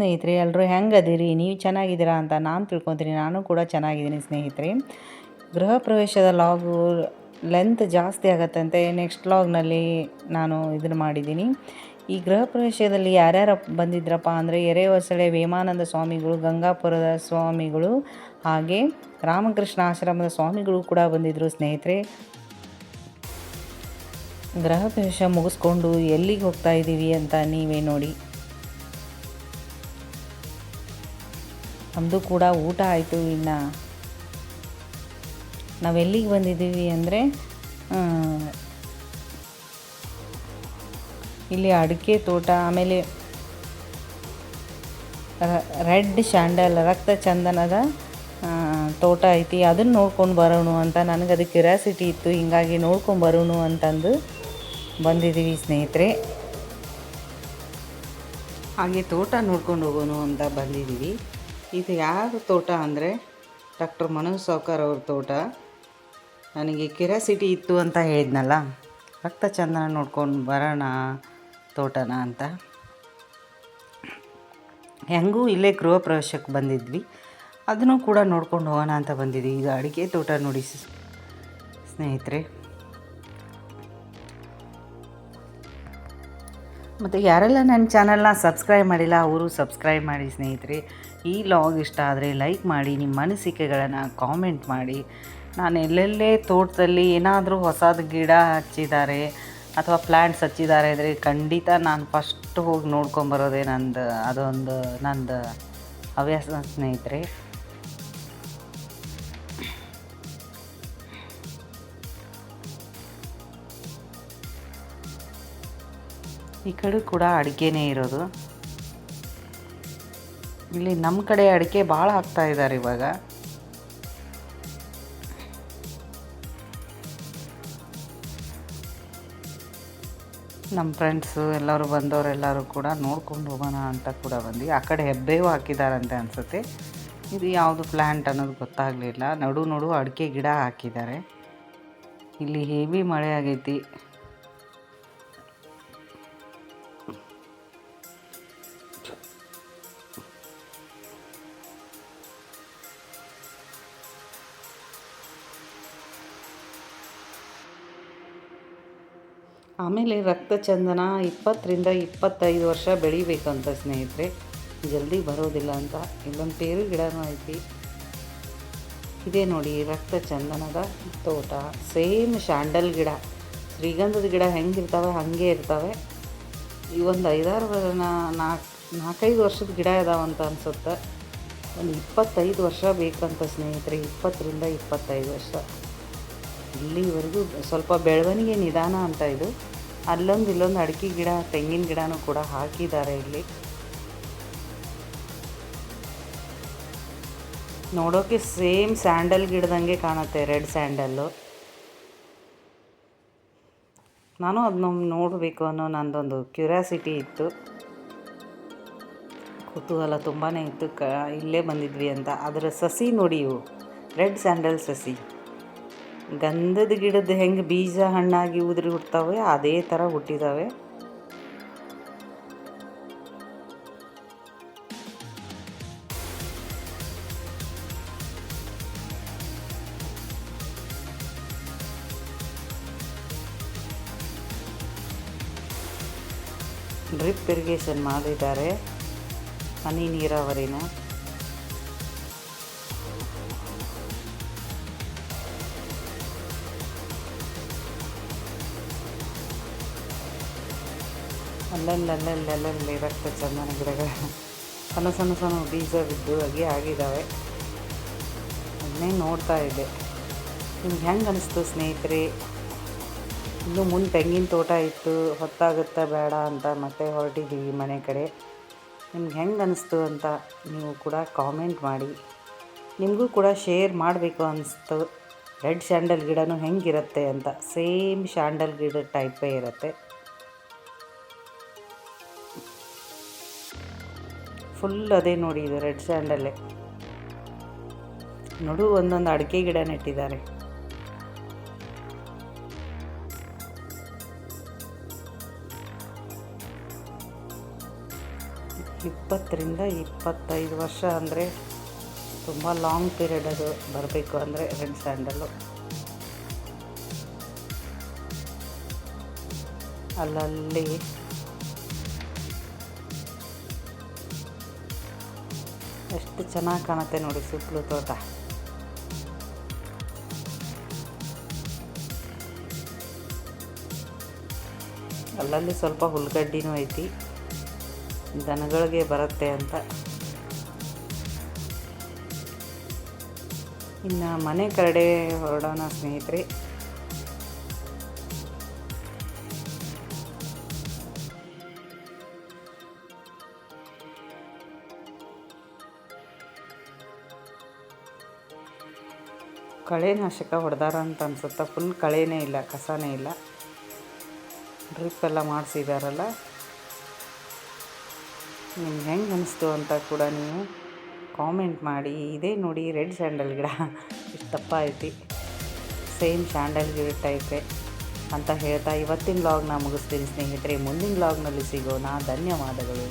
ಸ್ನೇಹಿತರೆ ಎಲ್ಲರೂ ಹೆಂಗೆ ಅದೀರಿ ನೀವು ಚೆನ್ನಾಗಿದ್ದೀರಾ ಅಂತ ನಾನು ತಿಳ್ಕೊತೀನಿ. ನಾನು ಕೂಡ ಚೆನ್ನಾಗಿದ್ದೀನಿ ಸ್ನೇಹಿತರೆ. ಗೃಹ ಪ್ರವೇಶದ ಲಾಗು ಲೆಂತ್ ಜಾಸ್ತಿ ಆಗತ್ತಂತೆ. ನೆಕ್ಸ್ಟ್ ಲಾಗ್ನಲ್ಲಿ ನಾನು ಇದನ್ನು ಮಾಡಿದ್ದೀನಿ. ಈ ಗೃಹ ಪ್ರವೇಶದಲ್ಲಿ ಯಾರ್ಯಾರ ಬಂದಿದ್ರಪ್ಪ ಅಂದರೆ ಎರೆಹೊಸಳೆ ವೇಮಾನಂದ ಸ್ವಾಮಿಗಳು, ಗಂಗಾಪುರದ ಸ್ವಾಮಿಗಳು, ಹಾಗೆ ರಾಮಕೃಷ್ಣ ಆಶ್ರಮದ ಸ್ವಾಮಿಗಳು ಕೂಡ ಬಂದಿದ್ದರು ಸ್ನೇಹಿತರೆ. ಗೃಹ ಪ್ರವೇಶ ಮುಗಿಸ್ಕೊಂಡು ಎಲ್ಲಿಗೆ ಹೋಗ್ತಾ ಇದ್ದೀವಿ ಅಂತ ನೀವೇ ನೋಡಿ. ನಮ್ಮದು ಕೂಡ ಊಟ ಆಯಿತು ಇನ್ನು. ನಾವೆಲ್ಲಿಗೆ ಬಂದಿದ್ದೀವಿ ಅಂದರೆ ಇಲ್ಲಿ ಅಡಿಕೆ ತೋಟ, ಆಮೇಲೆ ರೆಡ್ ಶ್ಯಾಂಡಲ್ ರಕ್ತ ಚಂದನದ ತೋಟ ಐತಿ. ಅದನ್ನು ನೋಡ್ಕೊಂಡು ಬರೋಣ ಅಂತ ನನಗೆ ಅದು ಕ್ಯೂರಿಯಾಸಿಟಿ ಇತ್ತು. ಹಿಂಗಾಗಿ ನೋಡ್ಕೊಂಡು ಬರೋಣ ಅಂತಂದು ಬಂದಿದ್ದೀವಿ ಸ್ನೇಹಿತರೆ. ಹಾಗೆ ತೋಟ ನೋಡ್ಕೊಂಡು ಹೋಗೋಣ ಅಂತ ಬಂದಿದ್ದೀವಿ. ಇದು ಯಾರ ತೋಟ ಅಂದರೆ ಡಾಕ್ಟರ್ ಮನೋಜ್ ಸೌಕರ್ ಅವ್ರ ತೋಟ? ನನಗೆ ಕ್ಯೂರಿಯಾಸಿಟಿ ಇತ್ತು ಅಂತ ಹೇಳಿದ್ನಲ್ಲ, ರಕ್ತ ಚಂದನ ನೋಡ್ಕೊಂಡು ಬರೋಣ ತೋಟನ ಅಂತ. ಹೆಂಗೂ ಇಲ್ಲೇ ಗೃಹ ಪ್ರವೇಶಕ್ಕೆ ಬಂದಿದ್ವಿ. ಅದನ್ನು ಕೂಡ ನೋಡ್ಕೊಂಡು ಹೋಗೋಣ ಅಂತ ಬಂದಿದ್ವಿ. ಈಗ ಅಡಿಕೆ ತೋಟ ನೋಡಿ ಸ್ನೇಹಿತರೆ. ಮತ್ತು ಯಾರೆಲ್ಲ ನನ್ನ ಚಾನಲ್ನ ಸಬ್ಸ್ಕ್ರೈಬ್ ಮಾಡಿಲ್ಲ, ಅವರು ಸಬ್ಸ್ಕ್ರೈಬ್ ಮಾಡಿ ಸ್ನೇಹಿತರೆ. ಈ ಲಾಗ್ ಇಷ್ಟ ಆದರೆ ಲೈಕ್ ಮಾಡಿ, ನಿಮ್ಮ ಅನಿಸಿಕೆಗಳನ್ನು ಕಾಮೆಂಟ್ ಮಾಡಿ. ನಾನು ಎಲ್ಲೆಲ್ಲೇ ತೋಟದಲ್ಲಿ ಏನಾದರೂ ಹೊಸದು ಗಿಡ ಹಚ್ಚಿದ್ದಾರೆ ಅಥವಾ ಪ್ಲ್ಯಾಂಟ್ಸ್ ಹಚ್ಚಿದ್ದಾರೆ ಅಂದರೆ ಖಂಡಿತ ನಾನು ಫಸ್ಟ್ ಹೋಗಿ ನೋಡ್ಕೊಂಬರೋದೇ ನಂದು, ಅದೊಂದು ನಂದು ಹವ್ಯಾಸ ಸ್ನೇಹಿತರೆ. ಈ ಕಡೆ ಕೂಡ ಅಡಿಕೆನೇ ಇರೋದು. ಇಲ್ಲಿ ನಮ್ಮ ಕಡೆ ಅಡಿಕೆ ಭಾಳ ಹಾಕ್ತಾ ಇದ್ದಾರೆ ಇವಾಗ. ನಮ್ಮ ಫ್ರೆಂಡ್ಸು ಎಲ್ಲರೂ ಬಂದವರೆಲ್ಲರೂ ಕೂಡ ನೋಡ್ಕೊಂಡು ಹೋಗೋಣ ಅಂತ ಕೂಡ ಬಂದು ಆ ಕಡೆ ಹೆಬ್ಬೇವು ಹಾಕಿದಾರಂತೆ ಅನಿಸುತ್ತೆ. ಇದು ಯಾವುದು ಪ್ಲ್ಯಾಂಟ್ ಅನ್ನೋದು ಗೊತ್ತಾಗಲಿಲ್ಲ. ನಡು ನಡು ಅಡಿಕೆ ಗಿಡ ಹಾಕಿದ್ದಾರೆ. ಇಲ್ಲಿ ಹೆವಿ ಮಳೆ ಆಗೈತಿ. ಆಮೇಲೆ ರಕ್ತ ಚಂದನ ಇಪ್ಪತ್ತರಿಂದ ಇಪ್ಪತ್ತೈದು ವರ್ಷ ಬೆಳಿಬೇಕಂತ ಸ್ನೇಹಿತರೆ, ಜಲ್ದಿ ಬರೋದಿಲ್ಲ ಅಂತ ಇಲ್ಲೊಂದು ಪೇರು ಗಿಡನೂ ಐತಿ ಇದೇ ನೋಡಿ ರಕ್ತ ಚಂದನದ ತೋಟ. ಸೇಮ್ ಶ್ಯಾಂಡಲ್ ಗಿಡ. ಶ್ರೀಗಂಧದ ಗಿಡ ಹೆಂಗಿರ್ತಾವೆ, ಹಾಗೆ ಇರ್ತವೆ. ಈ ಒಂದು ಐದಾರು ನಾಲ್ಕು ನಾಲ್ಕೈದು ವರ್ಷದ ಗಿಡ ಇದಾವಂತ ಅನ್ಸುತ್ತೆ. ಒಂದು ಇಪ್ಪತ್ತೈದು ವರ್ಷ ಬೇಕಂತ ಸ್ನೇಹಿತರೆ, ಇಪ್ಪತ್ತರಿಂದ ಇಪ್ಪತ್ತೈದು ವರ್ಷ. ಇಲ್ಲಿವರೆಗೂ ಸ್ವಲ್ಪ ಬೆಳವಣಿಗೆ ನಿಧಾನ ಅಂತ ಇದು. ಅಲ್ಲೊಂದು ಇಲ್ಲೊಂದು ಅಡಿಕೆ ಗಿಡ, ತೆಂಗಿನ ಗಿಡನೂ ಕೂಡ ಹಾಕಿದ್ದಾರೆ ಇಲ್ಲಿ. ನೋಡೋಕ್ಕೆ ಸೇಮ್ ಸ್ಯಾಂಡಲ್ ಗಿಡದಂಗೆ ಕಾಣುತ್ತೆ, ರೆಡ್ ಸ್ಯಾಂಡಲ್ಲು. ನಾನು ಅದನ್ನ ನೋಡಬೇಕು ಅನ್ನೋ ನಂದೊಂದು ಕ್ಯೂರಿಯಾಸಿಟಿ ಇತ್ತು. ಕುತೂಹಲ ತುಂಬಾ ಇತ್ತು. ಕ, ಇಲ್ಲೇ ಬಂದಿದ್ವಿ ಅಂತ. ಅದರ ಸಸಿ ನೋಡಿ ರೆಡ್ ಸ್ಯಾಂಡಲ್ ಸಸಿ. ಗಂಧದ ಗಿಡದ ಹೆಂಗೆ ಬೀಜ ಹಣ್ಣಾಗಿ ಉದುರಿ ಹುಟ್ತಾವೆ, ಅದೇ ಥರ ಹುಟ್ಟಿದ್ದಾವೆ ಡ್ರಿಪ್ ಇರಿಗೇಷನ್ ಮಾಡಿದ್ದಾರೆ. ಹನಿ ನೀರಾವರಿನ. ಅಲ್ಲಲ್ಲಿ ಅಲ್ಲಲ್ಲಿ ಅಲ್ಲಲ್ಲಿ ರಕ್ತ ಚಂದನ ಗಿಡಗಳು. ಸಣ್ಣ ಸಣ್ಣ ಸಣ್ಣ ಬೀಜ ಬಿದ್ದು ಹಾಗೆ ಆಗಿದ್ದಾವೆ ಅದನ್ನೇ ನೋಡ್ತಾ ಇದ್ದೆ. ನಿಮ್ಗೆ ಹೆಂಗೆ ಅನಿಸ್ತು ಸ್ನೇಹಿತರೆ? ಇನ್ನು ಮುಂದೆ ತೆಂಗಿನ ತೋಟ ಇತ್ತು, ಹೊತ್ತಾಗುತ್ತಾ ಬೇಡ ಅಂತ ಮತ್ತೆ ಹೊರಟಿದ್ದೀವಿ ಮನೆ ಕಡೆ. ನಿಮ್ಗೆ ಹೆಂಗೆ ಅನಿಸ್ತು ಅಂತ ನೀವು ಕೂಡ ಕಾಮೆಂಟ್ ಮಾಡಿ. ನಿಮಗೂ ಕೂಡ ಶೇರ್ ಮಾಡಬೇಕು ಅನಿಸ್ತು. ರೆಡ್ ಶ್ಯಾಂಡಲ್ ಗಿಡನೂ ಹೆಂಗಿರುತ್ತೆ ಅಂತ. ಸೇಮ್ ಶ್ಯಾಂಡಲ್ ಗಿಡ ಟೈಪೇ ಇರುತ್ತೆ. ಫುಲ್ ಅದೇ ನೋಡಿ ಇದು ರೆಡ್ ಸ್ಯಾಂಡಲ್ಲೇ. ನೋಡು, ಒಂದೊಂದು ಅಡಿಕೆ ಗಿಡ ನೆಟ್ಟಿದ್ದಾರೆ ಇಪ್ಪತ್ತರಿಂದ ಇಪ್ಪತ್ತೈದು ವರ್ಷ ಅಂದರೆ ತುಂಬ ಲಾಂಗ್ ಪೀರಿಯಡ್ ಅದು ಬರಬೇಕು ಅಂದರೆ ರೆಡ್ ಸ್ಯಾಂಡಲ್ಲು. ಅಲ್ಲಲ್ಲಿ ಎಷ್ಟು ಚೆನ್ನಾಗಿ ಕಾಣುತ್ತೆ ನೋಡಿ ಸುತ್ತಲೂ ತೋಟ. ಅಲ್ಲಲ್ಲಿ ಸ್ವಲ್ಪ ಹುಲ್ಗಡ್ಡಿನೂ ಐತಿ. ದನಗಳಿಗೆ ಬರುತ್ತೆ ಅಂತ. ಇನ್ನು ಮನೆ ಕರಡೆ ಹೊರಡೋಣ ಸ್ನೇಹಿತರೆ. ಕಳೆನಾಶಕ ಹೊಡೆದಾರ ಅಂತ ಅನ್ಸುತ್ತೆ ಫುಲ್ ಕಳೆನೇ ಇಲ್ಲ, ಕಸನೇ ಇಲ್ಲ. ಡ್ರಿಪ್ ಎಲ್ಲ ಮಾಡಿಸಿದಾರಲ್ಲ. ನಿಮ್ಗೆ ಹೆಂಗೆ ಅನಿಸ್ತು ಅಂತ ಕೂಡ ನೀವು ಕಾಮೆಂಟ್ ಮಾಡಿ. ಇದೇ ನೋಡಿ ರೆಡ್ ಸ್ಯಾಂಡಲ್ ಗಿಡ. ಇಷ್ಟು ದಪ್ಪ ಐತಿ. ಸೇಮ್ ಸ್ಯಾಂಡಲ್ ಗಿಡ ಟೈಪೆ ಅಂತ ಹೇಳ್ತಾ ಇವತ್ತಿನ ಬ್ಲಾಗ್ನ ಮುಗಿಸ್ತೀನಿ ಸ್ನೇಹಿತರೆ. ಮುಂದಿನ ಬ್ಲಾಗ್ನಲ್ಲಿ ಸಿಗೋಣ. ಧನ್ಯವಾದಗಳು.